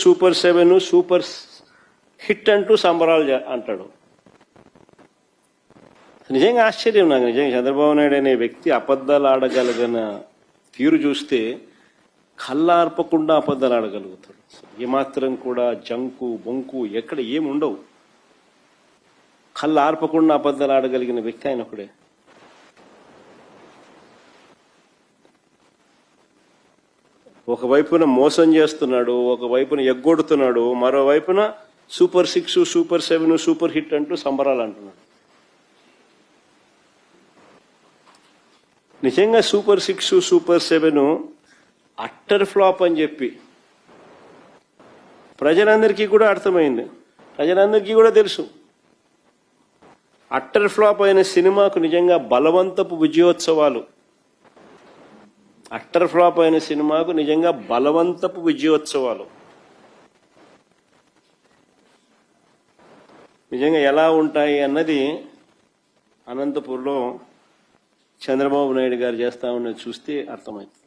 Super seven super hit అంటూ సంబరాలు అంటాడు. నిజంగా ఆశ్చర్యం నాకు. నిజంగా చంద్రబాబు నాయుడు అనే వ్యక్తి అబద్ధాలు ఆడగలిగిన తీరు చూస్తే కళ్ళార్పకుండా అబద్ధాలు ఆడగలుగుతాడు. ఏమాత్రం కూడా జంకు బొంకు ఎక్కడ ఏమి ఉండవు కళ్ళు ఆర్పకుండా అబద్ధాలు ఆడగలిగిన వ్యక్తి ఆయన ఒకడే. ఒకవైపున మోసం చేస్తున్నాడు ఒకవైపున ఎగ్గొడుతున్నాడు మరోవైపున super six super seven super hit అంటూ సంబరాలు అంటున్నాడు. నిజంగా super six super seven utter flop అని చెప్పి ప్రజలందరికీ కూడా అర్థమైంది. ప్రజలందరికీ కూడా తెలుసు. అట్టర్ ఫ్లాప్ అయిన సినిమాకు నిజంగా బలవంతపు విజయోత్సవాలు అట్టర్ ఫ్లాప్ అయిన సినిమాకు నిజంగా బలవంతపు విజయోత్సవాలు. నిజంగా ఎలా ఉంటాయి అన్నది అనంతపూర్లో చంద్రబాబు నాయుడు గారు చేస్తా ఉన్నది చూస్తే అర్థమవుతుంది